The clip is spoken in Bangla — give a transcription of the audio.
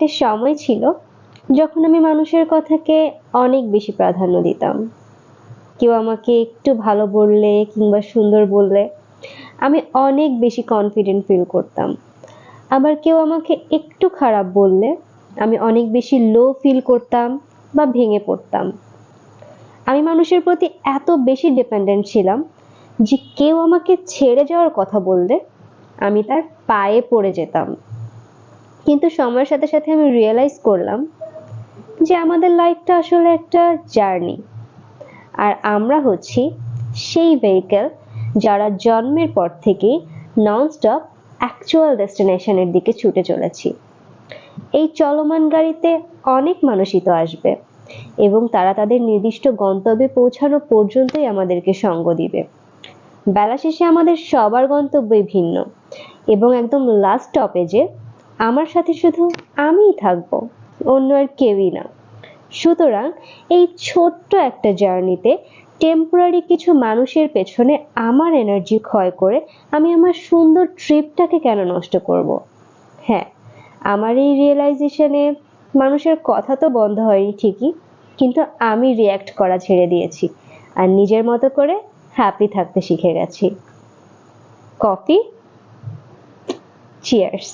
একটা সময় ছিল যখন আমি মানুষের কথাকে অনেক বেশি প্রাধান্য দিতাম। কেউ আমাকে একটু ভালো বললে কিংবা সুন্দর বললে আমি অনেক বেশি কনফিডেন্ট ফিল করতাম। আবার কেউ আমাকে একটু খারাপ বললে আমি অনেক বেশি লো ফিল করতাম বা ভেঙে পড়তাম। আমি মানুষের প্রতি এত বেশি ডিপেন্ডেন্ট ছিলাম যে কেউ আমাকে ছেড়ে যাওয়ার কথা বললে আমি তার পায়ে পড়ে যেতাম। কিন্তু সময়ের সাথে সাথে আমি রিয়েলাইজ করলাম যে আমাদের লাইফটা আসলে একটা জার্নি আর আমরা হচ্ছি সেই ভেহিকেল যারা জন্মের পর থেকেই ননস্টপ অ্যাকচুয়াল ডেস্টিনেশনের দিকে ছুটে চলেছি। এই চলমান গাড়িতে অনেক মানুষই তো আসবে এবং তারা তাদের নির্দিষ্ট গন্তব্যে পৌঁছানো পর্যন্তই আমাদেরকে সঙ্গ দিবে। বেলা শেষে আমাদের সবার গন্তব্যই ভিন্ন এবং একদম লাস্ট স্টপেজে আমার সাথে শুধু আমিই থাকব, অন্য আর কেউই না। সুতরাং এই ছোট্ট একটা জার্নিতে টেম্পোরারি কিছু মানুষের পেছনে আমার এনার্জি ক্ষয় করে আমি আমার সুন্দর ট্রিপটাকে কেন নষ্ট করব? হ্যাঁ আমার এই রিয়েলাইজেশনে মানুষের কথা তো বন্ধ হয়নি ঠিকই, কিন্তু আমি রিয়্যাক্ট করা ছেড়ে দিয়েছি আর নিজের মতো করে হ্যাপি থাকতে শিখে গেছি। কফি? চিয়ার্স